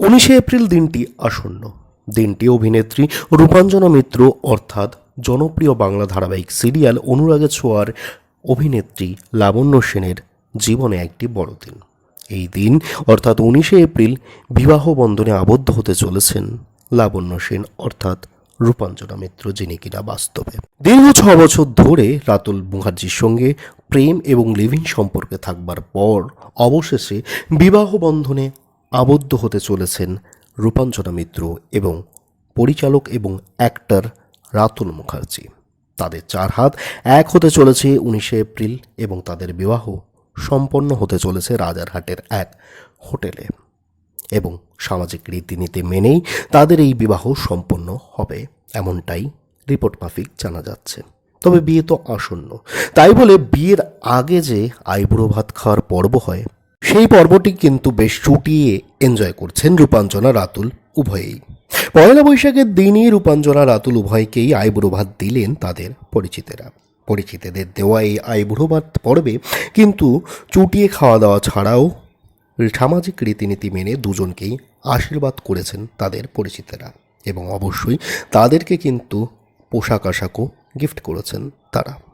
উনিশে এপ্রিল দিনটি আসন্ন। দিনটি অভিনেত্রী রূপাঞ্জনা মিত্র অর্থাৎ জনপ্রিয় বাংলা ধারাবাহিক সিরিয়াল অনুরাগে ছোঁয়ার অভিনেত্রী লাবণ্য সেনের জীবনে একটি বড় দিন। এই দিন, অর্থাৎ উনিশে এপ্রিল, বিবাহ বন্ধনে আবদ্ধ হতে চলেছেন লাবণ্য সেন অর্থাৎ রূপাঞ্জনা মিত্র, যিনি কিনা বাস্তবে। দীর্ঘ ছ বছর ধরে রাতুল মুখার্জির সঙ্গে প্রেম এবং লিভিং সম্পর্কে থাকবার পর অবশেষে বিবাহ বন্ধনে আবদ্ধ হতে চলেছেন রূপাঞ্জনা মিত্র এবং পরিচালক এবং অ্যাক্টর রাতুল মুখার্জি। তাদের চার হাত এক হতে চলেছে উনিশে এপ্রিল এবং তাদের বিবাহ সম্পন্ন হতে চলেছে রাজারহাটের এক হোটেলে এবং সামাজিক রীতিনীতি মেনেই তাদের এই বিবাহ সম্পন্ন হবে এমনটাই রিপোর্ট মাফিক জানা যাচ্ছে। তবে বিয়ে তো আসন্ন। তাই বলে বিয়ের আগে যে আইবুড়ো ভাত খাওয়ার পর্ব হয় সেই পর্বটি কিন্তু বেশ চুটিয়ে এনজয় করছেন রূপাঞ্জনা রাতুল উভয়েই। পয়লা বৈশাখের দিনই রূপাঞ্জনা রাতুল উভয়কেই আইবুড়ো ভাত দিলেন তাদের পরিচিতেরা। পরিচিতদের দেওয়া এই আইবুড়ো ভাত পর্বে কিন্তু চুটিয়ে খাওয়া দাওয়া ছাড়াও সামাজিক রীতিনীতি মেনে দুজনকেই আশীর্বাদ করেছেন তাদের পরিচিতেরা এবং অবশ্যই তাদেরকে কিন্তু পোশাক আশাকও গিফট করেছেন তারা।